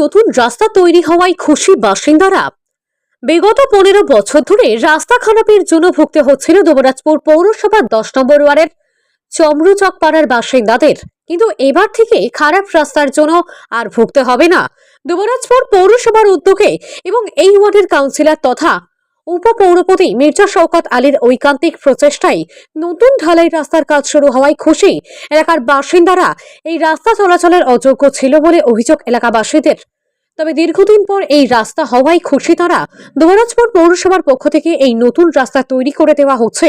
নতুন রাস্তা তৈরি হওয়ায় খুশি বাসিন্দারা। বিগত পনেরো বছর ধরে রাস্তা খারাপের জন্য ভুগতে হচ্ছিল দুবরাজপুর পৌরসভার দশ নম্বর ওয়ার্ডের চমরুচক পাড়ার বাসিন্দাদের। কিন্তু এবার থেকে খারাপ রাস্তার জন্য আর ভুগতে হবে না। দুবরাজপুর পৌরসভার উদ্যোগে এবং এই ওয়ার্ডের কাউন্সিলর তথা উপপৌরপতি মির্জা শওকত আলীর ঐকান্তিক প্রচেষ্টায় নতুন ঢালাই রাস্তার কাজ শুরু হওয়ায় খুশি। এলাকার বাসিন্দারা এই রাস্তা চলাচলের অযোগ্য ছিল বলে অভিযোগ এলাকাবাসীদের। তবে দীর্ঘদিন পর এই রাস্তা হওয়ায় খুশি তারা। দুবরাজপুর পৌরসভার পক্ষ থেকে এই নতুন রাস্তা তৈরি করে দেওয়া হচ্ছে।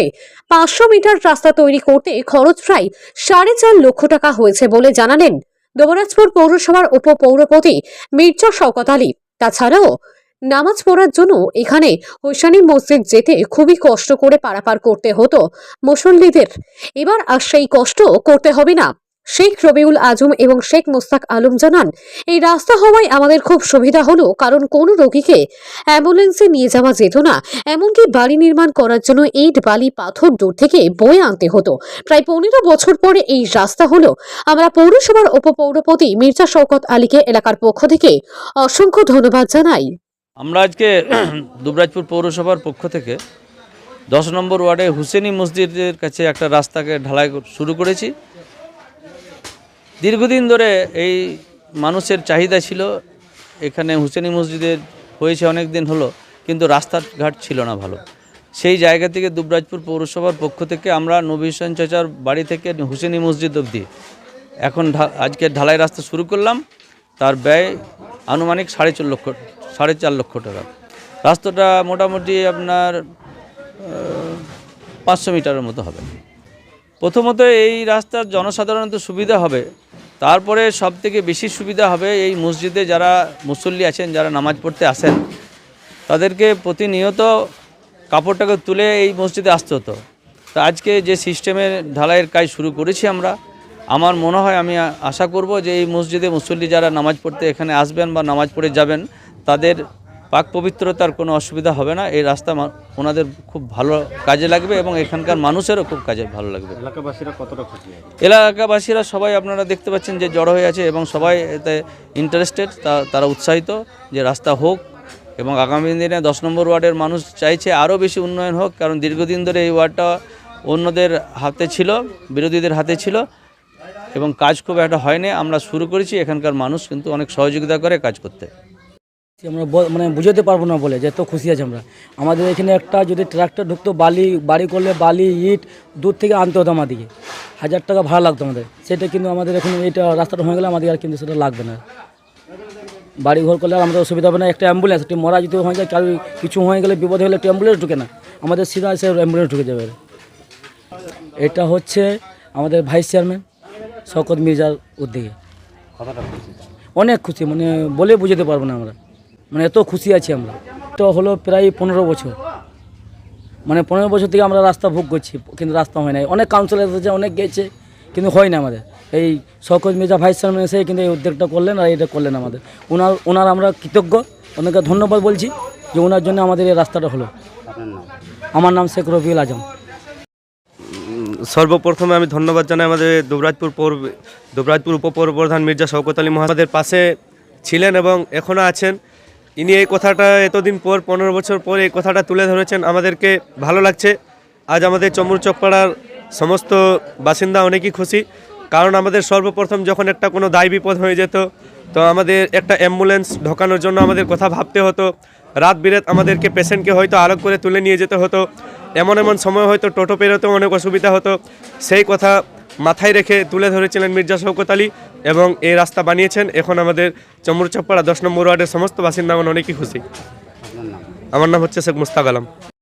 পাঁচশো মিটার রাস্তা তৈরি করতে খরচ প্রায় সাড়ে চার লক্ষ টাকা হয়েছে বলে জানালেন দুবরাজপুর পৌরসভার উপপৌরপতি মির্জা শওকত আলী। তাছাড়াও নামাজ পড়ার জন্য এখানে হোসানি মসজিদ যেতে খুবই কষ্ট করে পারাপার করতে হতো মুসল্লিদের। এবার আর সেই কষ্ট করতে হবে না। শেখ রবিউল আজম এবং শেখ মোস্তাক আলম জানান, এই রাস্তা হওয়ায় আমাদের খুব সুবিধা হলো, কারণ কোনো রোগীকে অ্যাম্বুলেন্সে নিয়ে যাওয়া যেত না। এমনকি বাড়ি নির্মাণ করার জন্য ইট, বালি, পাথর দূর থেকে বয়ে আনতে হতো। প্রায় পনেরো বছর পরে এই রাস্তা হলো। আমরা পৌরসভার উপপৌরপতি মির্জা শওকত আলীকে এলাকার পক্ষ থেকে অসংখ্য ধন্যবাদ জানাই। আমরা আজকে দুবরাজপুর পৌরসভার পক্ষ থেকে দশ নম্বর ওয়ার্ডে হুসেনি মসজিদের কাছে একটা রাস্তাকে ঢালাই শুরু করেছি। দীর্ঘদিন ধরে এই মানুষের চাহিদা ছিল, এখানে হুসেনি মসজিদের হয়েছে অনেক দিন হলো, কিন্তু রাস্তাঘাট ছিল না ভালো। সেই জায়গা থেকে দুবরাজপুর পৌরসভার পক্ষ থেকে আমরা নবী হোসেন চাচার বাড়ি থেকে হুসেনি মসজিদ অবধি এখন আজকে ঢালাই রাস্তা শুরু করলাম। তার ব্যয় আনুমানিক সাড়ে চার লক্ষ সাড়ে চার লক্ষ টাকা। রাস্তাটা মোটামুটি আপনার পাঁচশো মিটারের মতো হবে। প্রথমত এই রাস্তার জনসাধারণত সুবিধা হবে। তারপরে সব থেকে বেশি সুবিধা হবে এই মসজিদে যারা মুসল্লি আছেন, যারা নামাজ পড়তে আসেন, তাদেরকে প্রতিনিয়ত কাপড়টাকে তুলে এই মসজিদে আসতে হতো। তা আজকে যে সিস্টেমের ঢালাইয়ের কাজ শুরু করেছি আমরা, আমার মনে হয় আমি আশা করব যে এই মসজিদে মুসল্লি যারা নামাজ পড়তে এখানে আসবেন বা নামাজ পড়ে যাবেন তাদের পাক পবিত্রতার কোনো অসুবিধা হবে না। এই রাস্তা মা- ওনাদের খুব ভালো কাজে লাগবে এবং এখানকার মানুষেরও খুব কাজে ভালো লাগবে। এলাকাবাসীরা কতটা খুশি? এলাকাবাসীরা সবাই আপনারা দেখতে পাচ্ছেন যে জড়ো হয়ে আছে এবং সবাই এতে ইন্টারেস্টেড তারা উৎসাহিত যে রাস্তা হোক এবং আগামী দিনে দশ নম্বর ওয়ার্ডের মানুষ চাইছে আরও বেশি উন্নয়ন হোক কারণ দীর্ঘদিন ধরে এই ওয়ার্ডটা অন্যদের হাতে ছিল বিরোধীদের হাতে ছিল এবং কাজ খুব একটা হয়নি। আমরা শুরু করেছি এখানকার মানুষ কিন্তু অনেক সহযোগিতা করে কাজ করতে। আমরা মানে বুঝাতে পারব না বলে যে এত খুশি আছি আমরা। আমাদের এখানে একটা যদি ট্রাক্টর ঢুকতো বালি বাড়ি করলে বালি ইট দূর থেকে আনতে হতো আমাদেরকে। হাজার টাকা ভাড়া লাগতো আমাদের। সেটা কিন্তু আমাদের এখন এইটা রাস্তাটা হয়ে গেলে আমাদের আর কিন্তু সেটা লাগবে না। বাড়ি ঘর করলে আর আমাদের অসুবিধা হবে না। একটা অ্যাম্বুলেন্স একটি মরা যদি হয়ে যায় কারও কিছু হয়ে গেলে বিপদ হলে একটা অ্যাম্বুলেন্স ঢুকে না। আমাদের সিধা এসে অ্যাম্বুলেন্স ঢুকে যাবে। এটা হচ্ছে আমাদের ভাইস চেয়ারম্যান শওকত মির্জার উদ্যোগে। অনেক খুশি মানে বলে বুঝাতে পারব না আমরা। মানে এত খুশি আছি আমরা। তো হলো প্রায় পনেরো বছর। মানে পনেরো বছর থেকে আমরা রাস্তা ভোগ করছি কিন্তু রাস্তা হয় না অনেক কাউন্সিলর এসেছে অনেক গেছে কিন্তু হয় না আমাদের। এই শওকত মির্জা ভাইস চেয়ারম্যান এসে কিন্তু এই উদ্যোগটা করলেন আর এটা করলেন আমাদের। ওনার ওনার আমরা কৃতজ্ঞ। ওনাকে ধন্যবাদ বলছি যে ওনার জন্য আমাদের এই রাস্তাটা হলো। আমার নাম শেখ রবিউল আজম। সর্বপ্রথমে আমি ধন্যবাদ জানাই আমাদের দুবরাজপুর পৌর দুবরাজপুর উপপৌরপ্রধান মির্জা শওকত আলী মহাদের পাশে ছিলেন এবং এখনও আছেন। ইনি এই কথাটা এতদিন পর, পনেরো বছর পর এই কথাটা তুলে ধরেছেন, আমাদেরকে ভালো লাগছে। আজ আমাদের চমুরচকপাড়ার সমস্ত বাসিন্দা অনেকই খুশি। কারণ আমাদের সর্বপ্রথম যখন একটা কোনো দায় বিপদ হয়ে যেত, তো আমাদের একটা অ্যাম্বুলেন্স ঢোকানোর জন্য আমাদের কথা ভাবতে হতো। রাত বিরাত আমাদেরকে পেশেন্টকে হয়তো আলোক করে তুলে নিয়ে যেতে হতো। এমন এমন সময় হয়তো টোটো পেরোতেও অনেক অসুবিধা হতো। সেই কথা মাথায় রেখে তুলে ধরেছিলেন মির্জা শৌকত আলী। এবং এই রাস্তা বানিয়েছেন এখন আমাদের চমরচপ্পাড়া দশ নম্বর ওয়ার্ডের সমস্ত বাসিন্দাগণ অনেকই খুশি। আমার নাম হচ্ছে শেখ মুস্তাক আলম।